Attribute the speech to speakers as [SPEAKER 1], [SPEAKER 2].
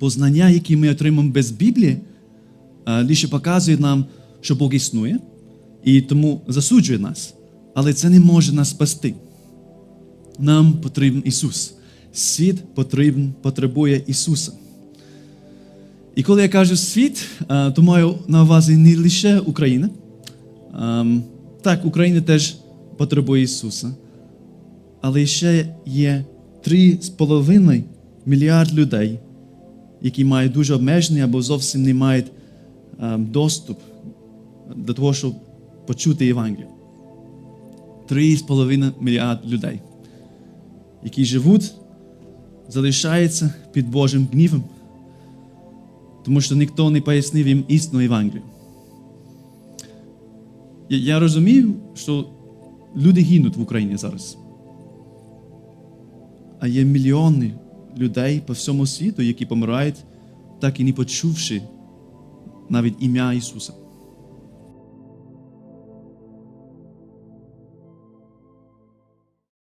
[SPEAKER 1] Бо знання, які ми отримуємо без Біблії, е, лише показує нам, що Бог існує, і тому засуджує нас. Але це не може нас спасти. Нам потрібен Ісус. Світ потрібен, потребує Ісуса. І коли я кажу світ, е, то маю на увазі не лише Україна. Ем, Так, Україна теж потребує Ісуса. Але ще є 3,5 мільярд людей, які мають дуже обмежений або зовсім не мають ем, доступ до того, щоб почути Євангелію. 3,5 мільярд людей, які живуть, залишаються під Божим гнівом, тому що ніхто не пояснив їм істину Євангелію. Я, я розумію, що люди гинуть в Україні зараз. А є мільйони людей по всьому світу, які помирають, так і не почувши навіть ім'я Ісуса.